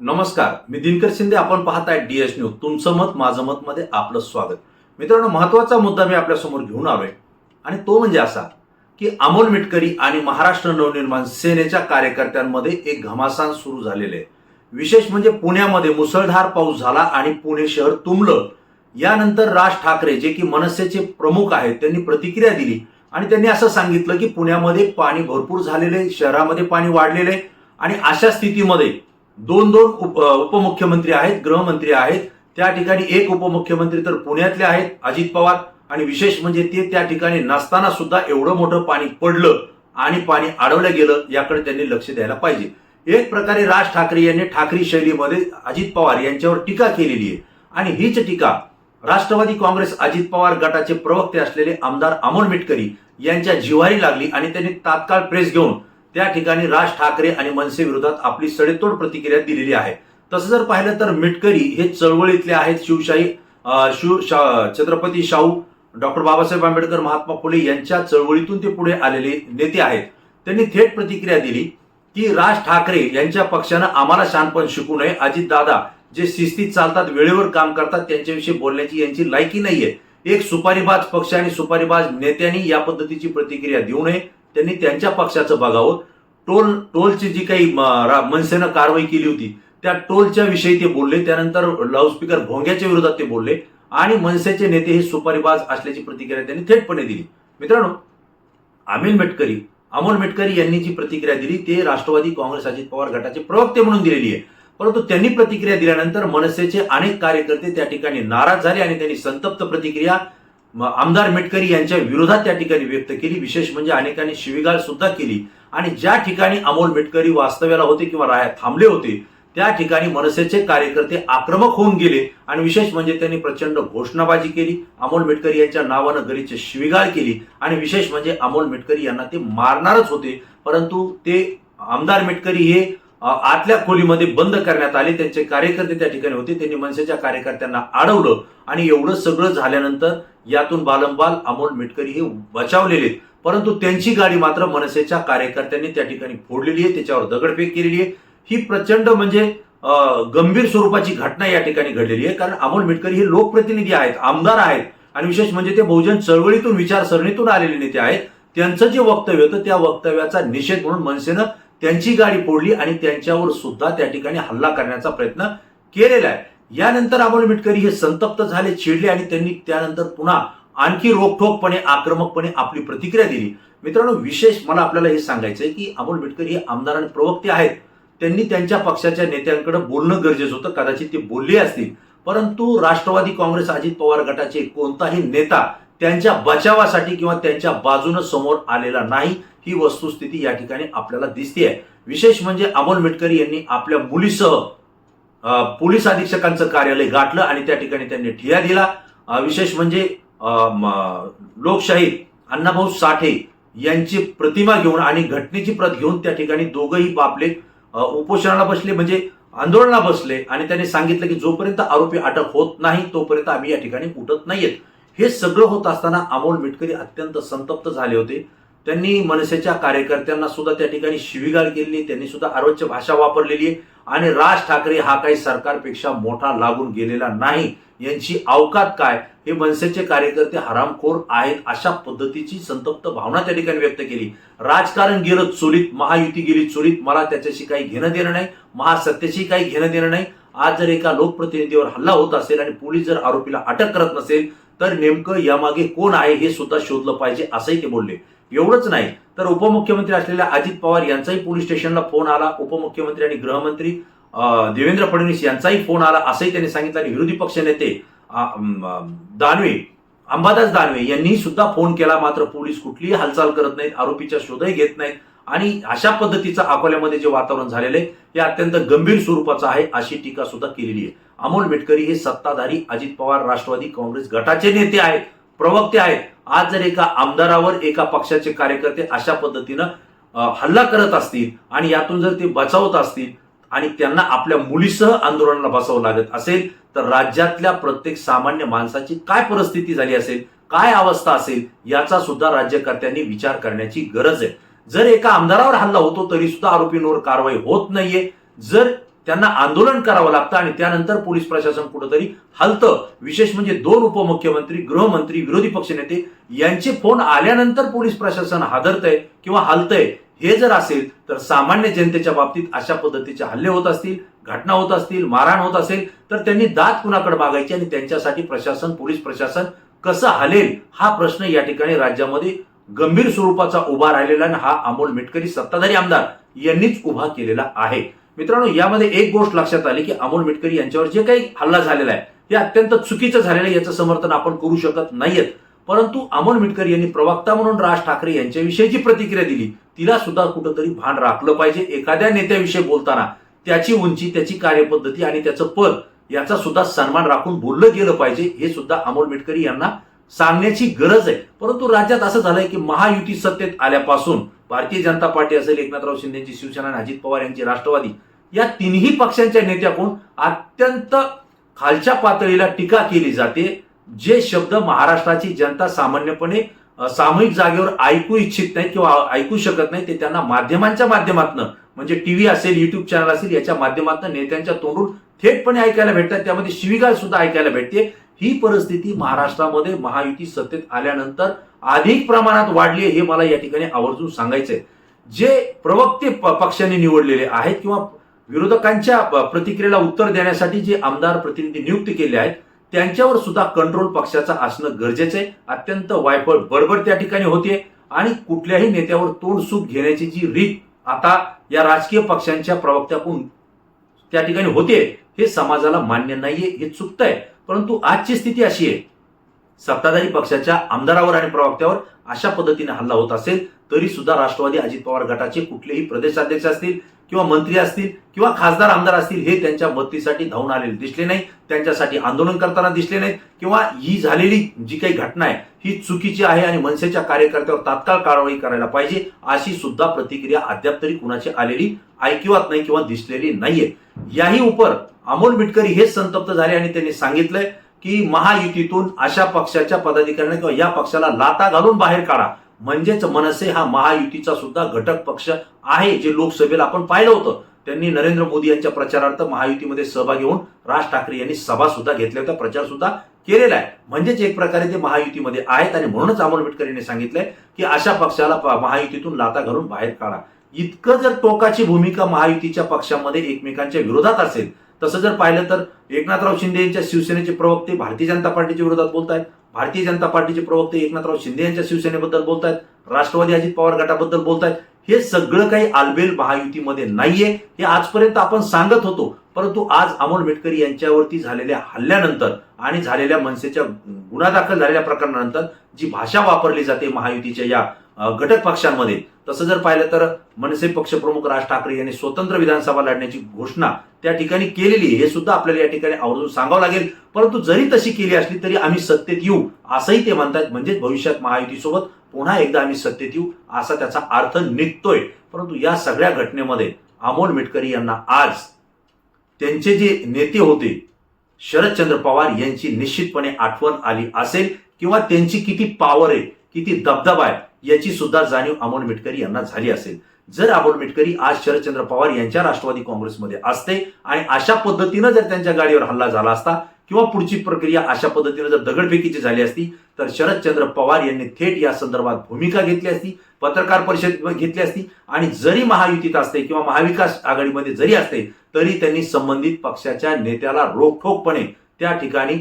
नमस्कार मी दिनकर शिंदे आपण पाहताय डीएस न्यूज तुमचं मत माझं मत मध्ये आपलं स्वागत. मित्रांनो महत्त्वाचा मुद्दा मी आपल्यासमोर घेऊन आलोय. आणि तो म्हणजे असा की अमोल मिटकरी आणि महाराष्ट्र नवनिर्माण सेनेच्या कार्यकर्त्यांमध्ये एक घमासान सुरू झालेले आहे. विशेष म्हणजे पुण्यामध्ये मुसळधार पाऊस झाला आणि पुणे शहर तुंबलं. यानंतर राज ठाकरे जे की मनसेचे प्रमुख आहेत त्यांनी प्रतिक्रिया दिली. आणि त्यांनी असं सांगितलं की पुण्यामध्ये पाणी भरपूर झालेले शहरामध्ये पाणी वाढलेले आणि अशा स्थितीमध्ये दोन दोन उप उपमुख्यमंत्री आहेत गृहमंत्री आहेत. त्या ठिकाणी एक उपमुख्यमंत्री तर पुण्यातले आहेत अजित पवार. आणि विशेष म्हणजे ते त्या ठिकाणी नसताना सुद्धा एवढं मोठं पाणी पडलं आणि पाणी अडवलं गेलं याकडे त्यांनी लक्ष द्यायला पाहिजे. एक प्रकारे राज ठाकरे यांनी ठाकरे शैलीमध्ये अजित पवार यांच्यावर टीका केलेली आहे. आणि हीच टीका राष्ट्रवादी काँग्रेस अजित पवार गटाचे प्रवक्ते असलेले आमदार अमोल मिटकरी यांच्या जिवारी लागली आणि त्यांनी तात्काळ प्रेस घेऊन त्या ठिकाणी राज ठाकरे आणि मनसे विरोधात आपली सडेतोड प्रतिक्रिया दिलेली आहे. तसं जर पाहिलं तर मिटकरी हे चळवळीतले आहेत. शिवशाही शिव शा- छत्रपती शाहू डॉक्टर बाबासाहेब आंबेडकर महात्मा फुले यांच्या चळवळीतून ते पुढे आलेले नेते आहेत. त्यांनी थेट प्रतिक्रिया दिली की राज ठाकरे यांच्या पक्षानं आम्हाला शानपण शिकू नये. अजित दादा जे शिस्तीत चालतात वेळेवर काम करतात त्यांच्याविषयी बोलण्याची यांची लायकी नाहीये. एक सुपारीबाज पक्ष आणि सुपारीबाज नेत्यांनी या पद्धतीची प्रतिक्रिया देऊ नये. त्यांनी त्यांच्या पक्षाचं बघावं. टोल टोलची जी काही मनसेनं कारवाई केली होती त्या टोलच्या विषयी ते बोलले. त्यानंतर लाऊडस्पीकर भोंग्याच्या विरोधात ते बोलले. आणि मनसेचे नेते हे सुपारीबाज असल्याची प्रतिक्रिया त्यांनी थेटपणे दिली. मित्रांनो अमिल मेटकरी अमोल मेटकरी यांनी जी प्रतिक्रिया दिली ते राष्ट्रवादी काँग्रेस अजित पवार गटाचे प्रवक्ते म्हणून दिलेली आहे. परंतु त्यांनी प्रतिक्रिया दिल्यानंतर मनसेचे अनेक कार्यकर्ते त्या ठिकाणी नाराज झाले आणि त्यांनी संतप्त प्रतिक्रिया आमदार मेटकरी यांच्या विरोधात त्या ठिकाणी व्यक्त केली. विशेष म्हणजे अनेकांनी शिवीगाळ सुद्धा केली. आणि ज्या ठिकाणी अमोल मेटकरी वास्तव्याला होते किंवा राया थांबले होते त्या ठिकाणी मनसेचे कार्यकर्ते आक्रमक होऊन गेले. आणि विशेष म्हणजे त्यांनी प्रचंड घोषणाबाजी केली. अमोल मेटकरी यांच्या नावानं गरीचे शिवीगाळ केली. आणि विशेष म्हणजे अमोल मेटकरी यांना ते मारणारच होते. परंतु ते आमदार मेटकरी हे आतल्या खोलीमध्ये बंद करण्यात आले. त्यांचे कार्यकर्ते त्या ठिकाणी होते. त्यांनी मनसेच्या कार्यकर्त्यांना अडवलं आणि एवढं सगळं झाल्यानंतर यातून बालंबाल अमोल मिटकरी हे बचावलेले आहेत. परंतु त्यांची गाडी मात्र मनसेच्या कार्यकर्त्यांनी त्या ठिकाणी फोडलेली आहे. त्याच्यावर दगडफेक केलेली आहे. ही प्रचंड म्हणजे गंभीर स्वरूपाची घटना या ठिकाणी घडलेली आहे. कारण अमोल मिटकरी हे लोकप्रतिनिधी आहेत आमदार आहेत. आणि विशेष म्हणजे ते बहुजन चळवळीतून विचारसरणीतून आलेले नेते आहेत. त्यांचं जे वक्तव्य होतं त्या वक्तव्याचा निषेध म्हणून मनसेनं त्यांची गाडी फोडली आणि त्यांच्यावर सुद्धा त्या ठिकाणी हल्ला करण्याचा प्रयत्न केलेला आहे. यानंतर अमोल मिटकरी हे संतप्त झाले चिडले आणि त्यांनी त्यानंतर पुन्हा आणखी रोखठोकपणे आक्रमकपणे आपली प्रतिक्रिया दिली. मित्रांनो विशेष मला आपल्याला हे सांगायचं आहे की अमोल मिटकरी हे आमदार आणि प्रवक्ते आहेत. त्यांनी त्यांच्या पक्षाच्या नेत्यांकडे बोलणं गरजेचं होतं कदाचित ते बोलले असतील. परंतु राष्ट्रवादी काँग्रेस अजित पवार गटाचे कोणताही नेता त्यांच्या बचावासाठी किंवा त्यांच्या बाजूनं समोर आलेला नाही. ही वस्तुस्थिती या ठिकाणी आपल्याला दिसते आहे विशेष म्हणजे अमोल मिटकरी यांनी आपल्या मुलीसह पोलीस अधीक्षकांचं कार्यालय गाठलं आणि त्या ठिकाणी त्यांनी ठिया दिला. विशेष म्हणजे लोकशाही अण्णाभाऊ साठे यांची प्रतिमा घेऊन आणि घटनेची प्रत घेऊन त्या ठिकाणी दोघंही बापले उपोषणाला बसले म्हणजे आंदोलनाला बसले आणि त्यांनी सांगितलं की जोपर्यंत आरोपी अटक होत नाही तोपर्यंत आम्ही या ठिकाणी उठत नाहीयेत. हे सगळं होत असताना अमोल मिटकरी अत्यंत संतप्त झाले होते. त्यांनी मनसेच्या कार्यकर्त्यांना सुद्धा त्या ठिकाणी शिवीगाळ केलेली त्यांनी सुद्धा अर्वच्य भाषा वापरलेली आहे. आणि राज ठाकरे हा काही सरकारपेक्षा मोठा लागून गेलेला नाही. यांची अवकात काय? हे मनसेचे कार्यकर्ते हरामखोर आहेत अशा पद्धतीची संतप्त भावना त्या ठिकाणी व्यक्त केली. राजकारण गेलं चोरीत महायुती गेली चोरीत मला त्याच्याशी काही घेणं देणं नाही महासत्तेशी काही घेणं देणं नाही. आज जर एका लोकप्रतिनिधीवर हल्ला होत असेल आणि पोलीस जर आरोपीला अटक करत नसेल तर नेमकं यामागे कोण आहे हे सुद्धा शोधलं पाहिजे असंही ते बोलले. एवढंच नाही तर उपमुख्यमंत्री असलेल्या अजित पवार यांचाही पोलीस स्टेशनला फोन आला उपमुख्यमंत्री आणि गृहमंत्री देवेंद्र फडणवीस यांचाही फोन आला असंही त्यांनी सांगितलं. आणि विरोधी पक्ष नेते दानवे अंबादास दानवे यांनी सुद्धा फोन केला मात्र पोलीस कुठलीही हालचाल करत नाहीत आरोपीच्या शोधही घेत नाहीत. आणि अशा पद्धतीचं अकोल्यामध्ये जे वातावरण झालेलं आहे हे अत्यंत गंभीर स्वरूपाचं आहे अशी टीका सुद्धा केलेली आहे. अमोल मेटकरी हे सत्ताधारी अजित पवार राष्ट्रवादी काँग्रेस गटाचे नेते आहेत प्रवक्ते आहेत. आज जर एका आमदारावर एका पक्षाचे कार्यकर्ते अशा पद्धतीनं हल्ला करत असतील आणि यातून जर ते बचावत असतील आणि त्यांना आपल्या मुलीसह आंदोलनाला बसावं लागत असेल तर राज्यातल्या प्रत्येक सामान्य माणसाची काय परिस्थिती झाली असेल काय अवस्था असेल याचा सुद्धा राज्यकर्त्यांनी विचार करण्याची गरज आहे. जर एका आमदारावर हल्ला होतो तरी सुद्धा आरोपींवर कारवाई होत नाहीये. जर त्यांना आंदोलन करावं लागतं आणि त्यानंतर पोलीस प्रशासन कुठंतरी हलतं. विशेष म्हणजे दोन उपमुख्यमंत्री गृहमंत्री विरोधी पक्षनेते यांचे फोन आल्यानंतर पोलीस प्रशासन हादरतंय किंवा हालतंय. हे जर असेल तर सामान्य जनतेच्या बाबतीत अशा पद्धतीचे हल्ले होत असतील घटना होत असतील मारहाण होत असेल तर त्यांनी दात कुणाकडे मागायची आणि त्यांच्यासाठी प्रशासन पोलीस प्रशासन कसं हलेल हा प्रश्न या ठिकाणी राज्यामध्ये गंभीर स्वरूपाचा उभा राहिलेला आणि हा अमोल मिटकरी सत्ताधारी आमदार यांनीच उभा केलेला आहे. मित्रांनो यामध्ये एक गोष्ट लक्षात आली की अमोल मिटकरी यांच्यावर जे काही हल्ला झालेला आहे हे अत्यंत चुकीचं झालेलं आहे याचं समर्थन आपण करू शकत नाहीयेत. परंतु अमोल मिटकरी यांनी प्रवक्ता म्हणून राज ठाकरे यांच्याविषयी जी प्रतिक्रिया दिली. तिला सुद्धा कुठंतरी भान राखलं पाहिजे. एखाद्या नेत्याविषयी बोलताना त्याची उंची त्याची कार्यपद्धती आणि त्याचं पद याचा सुद्धा सन्मान राखून बोललं गेलं पाहिजे हे सुद्धा अमोल मिटकरी यांना सांगण्याची गरज आहे. परंतु राज्यात असं झालंय की महायुती सत्तेत आल्यापासून भारतीय जनता पार्टी असेल एकनाथराव शिंदेची शिवसेना आणि अजित पवार यांची राष्ट्रवादी या तिन्ही पक्षांच्या नेत्याकडून अत्यंत खालच्या पातळीला टीका केली जाते. जे शब्द महाराष्ट्राची जनता सामान्यपणे सामूहिक जागेवर ऐकू इच्छित नाही किंवा ऐकू शकत नाही ते त्यांना माध्यमांच्या माध्यमातून म्हणजे टीव्ही असेल युट्यूब चॅनल असेल याच्या माध्यमातून नेत्यांच्या तोंडून थेटपणे ऐकायला भेटतात. त्यामध्ये शिवीगाळ सुद्धा ऐकायला भेटते. ही परिस्थिती महाराष्ट्रामध्ये महायुती सत्तेत आल्यानंतर अधिक प्रमाणात वाढली हे मला या ठिकाणी आवर्जून सांगायचंय. जे प्रवक्ते पक्षाने निवडलेले आहेत किंवा विरोधकांच्या प्रतिक्रियेला उत्तर देण्यासाठी जे आमदार प्रतिनिधी नियुक्त केले आहेत त्यांच्यावर सुद्धा कंट्रोल पक्षाचा असणं गरजेचं आहे. अत्यंत वायफळ बडबड त्या ठिकाणी होते आणि कुठल्याही नेत्यावर तोंड सुख घेण्याची जी रीत आता या राजकीय पक्षांच्या प्रवक्त्याकडून त्या ठिकाणी होते हे समाजाला मान्य नाहीये हे चुकतंय. परंतु आजची स्थिती अशी आहे. सत्ताधारी पक्षाच्या आमदारावर आणि प्रवक्त्यावर अशा पद्धतीने हल्ला होत असेल तरी सुद्धा राष्ट्रवादी अजित पवार गटाचे कुठलेही प्रदेशाध्यक्ष असतील किंवा मंत्री असतील किंवा खासदार आमदार असतील हे त्यांच्या मदतीसाठी धावून आलेले दिसले नाही त्यांच्यासाठी आंदोलन करताना दिसले नाहीत किंवा ही झालेली जी काही घटना आहे ही चुकीची आहे आणि मनसेच्या कार्यकर्त्यावर तात्काळ कारवाई करायला पाहिजे अशी सुद्धा प्रतिक्रिया अद्याप तरी कुणाची आलेली ऐकिवात नाही किंवा दिसलेली नाहीये. याही उपर अमोल मिटकरी हेच संतप्त झाले आणि त्यांनी सांगितलंय की महायुतीतून अशा पक्षाच्या पदाधिकाऱ्यांना किंवा या पक्षाला लाता घालून बाहेर काढा. म्हणजेच मनसे हा महायुतीचा सुद्धा घटक पक्ष आहे जे लोकसभेला आपण पाहिलं होतं. त्यांनी नरेंद्र मोदी यांच्या प्रचारार्थ महायुतीमध्ये सहभागी होऊन राज ठाकरे यांनी सभा सुद्धा घेतल्या होत्या. प्रचार सुद्धा केलेला आहे. म्हणजेच एक प्रकारे ते महायुतीमध्ये आहेत आणि म्हणूनच अमोल मिटकर यांनी सांगितलंय की अशा पक्षाला महायुतीतून लाता घालून बाहेर काढा. इतकं जर टोकाची भूमिका महायुतीच्या पक्षामध्ये एकमेकांच्या विरोधात असेल तसं जर पाहिलं तर एकनाथराव शिंदे यांच्या शिवसेनेचे प्रवक्ते भारतीय जनता पार्टीच्या विरोधात बोलतायत. भारतीय जनता पार्टीचे प्रवक्ते एकनाथराव शिंदे यांच्या शिवसेनेबद्दल बोलतायत. राष्ट्रवादी अजित पवार गटाबद्दल बोलतायत. हे सगळं काही आलबेल महायुतीमध्ये नाहीये. हे आजपर्यंत आपण सांगत होतो. परंतु आज अमोल मेटकरी यांच्यावरती झालेल्या हल्ल्यानंतर आणि झालेल्या मनसेच्या गुन्हा दाखल झालेल्या प्रकरणानंतर जी भाषा वापरली जाते महायुतीच्या या घटक पक्षांमध्ये. तसं जर पाहिलं तर मनसे पक्षप्रमुख राज ठाकरे यांनी स्वतंत्र विधानसभा लढण्याची घोषणा त्या ठिकाणी केलेली हे सुद्धा आपल्याला या ठिकाणी आवर्जून सांगावं लागेल. परंतु जरी तशी केली असली तरी आम्ही सत्तेत येऊ असंही ते म्हणतात. म्हणजेच भविष्यात महायुतीसोबत पुन्हा एकदा आम्ही सत्तेत येऊ असा त्याचा अर्थ निघतोय. परंतु या सगळ्या घटनेमध्ये अमोल मिटकरी यांना आज त्यांचे जे नेते होते शरदचंद्र पवार यांची निश्चितपणे आठवण आली असेल किंवा त्यांची किती पॉवर आहे किती दबदबा आहे याची सुद्धा जाणीव अमोल मिटकरी यांना झाली असेल. जर अमोल मिटकरी आज शरदचंद्र पवार यांच्या राष्ट्रवादी काँग्रेसमध्ये असते आणि अशा पद्धतीनं जर त्यांच्या गाडीवर हल्ला झाला असता किंवा पुढची प्रक्रिया अशा पद्धतीनं जर दगडफेकीची झाली असती तर शरदचंद्र पवार यांनी थेट या संदर्भात भूमिका घेतली असती पत्रकार परिषद घेतली असती आणि जरी महायुतीत असते किंवा महाविकास आघाडीमध्ये जरी असते तरी त्यांनी संबंधित पक्षाच्या नेत्याला रोखठोकपणे त्या ठिकाणी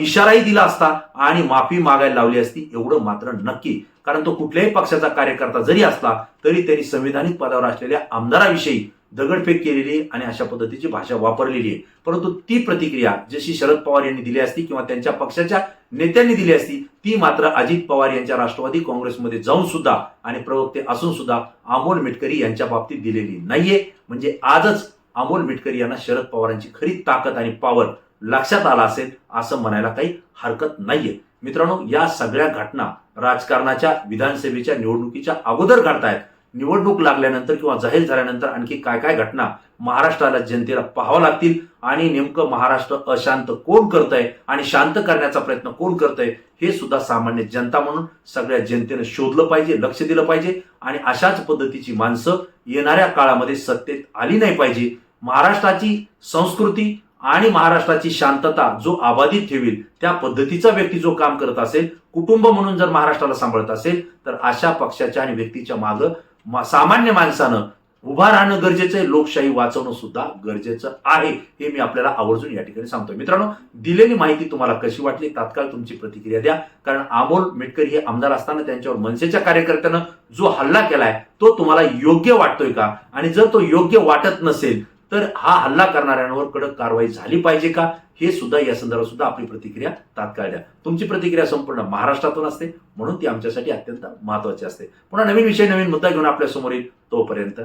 इशाराही दिला असता आणि माफी मागायला लावली असती एवढं मात्र नक्की. कारण तो कुठल्याही पक्षाचा कार्यकर्ता जरी असला तरी त्यांनी संविधानिक पदावर असलेल्या आमदाराविषयी दगडफेक केलेली आहे आणि अशा पद्धतीची भाषा वापरलेली आहे. परंतु ती प्रतिक्रिया जशी शरद पवार यांनी दिली असती किंवा त्यांच्या पक्षाच्या नेत्यांनी दिली असती ती मात्र अजित पवार यांच्या राष्ट्रवादी काँग्रेसमध्ये जाऊन सुद्धा आणि प्रवक्ते असून सुद्धा अमोल मिटकरी यांच्या बाबतीत दिलेली नाहीये. म्हणजे आजच अमोल मिटकरी यांना शरद पवारांची खरी ताकद आणि पॉवर लक्षात आला असेल असं म्हणायला काही हरकत नाहीये. मित्रांनो या सगळ्या घटना राजकारणाच्या विधानसभेच्या निवडणुकीच्या अगोदर घडतायत. निवडणूक लागल्यानंतर किंवा जाहीर झाल्यानंतर आणखी काय काय घटना महाराष्ट्राला जनतेला पाहावं लागतील आणि नेमकं महाराष्ट्र अशांत कोण करतंय आणि शांत करण्याचा प्रयत्न कोण करतंय हे सुद्धा सामान्य जनता म्हणून सगळ्या जनतेनं शोधलं पाहिजे लक्ष दिलं पाहिजे आणि अशाच पद्धतीची माणसं येणाऱ्या काळामध्ये सत्तेत आली नाही पाहिजे. महाराष्ट्राची संस्कृती आणि महाराष्ट्राची शांतता जो अबाधित ठेवील त्या पद्धतीचा व्यक्ती जो काम करत असेल कुटुंब म्हणून जर महाराष्ट्राला सांभाळत असेल तर अशा पक्षाच्या आणि व्यक्तीच्या मागं सामान्य माणसानं उभा राहणं गरजेचं आहे. लोकशाही वाचवणं सुद्धा गरजेचं आहे. हे मी आपल्याला आवर्जून या ठिकाणी सांगतोय. मित्रांनो दिलेली माहिती तुम्हाला कशी वाटली? तात्काळ तुमची प्रतिक्रिया द्या. कारण अमोल मेटकरी हे आमदार असताना त्यांच्यावर मनसेच्या कार्यकर्त्यानं जो हल्ला केलाय तो तुम्हाला योग्य वाटतोय का? आणि जर तो योग्य वाटत नसेल तर हा हल्ला करणाऱ्यांवर कडक कारवाई झाली पाहिजे का? हे सुद्धा या संदर्भात सुद्धा आपली प्रतिक्रिया तात्काळ द्या. तुमची प्रतिक्रिया संपूर्ण महाराष्ट्रातून असते म्हणून ती आमच्यासाठी अत्यंत महत्वाची असते. पुन्हा नवीन विषय नवीन मुद्दा घेऊन आपल्यासमोर येईल तोपर्यंत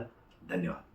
धन्यवाद.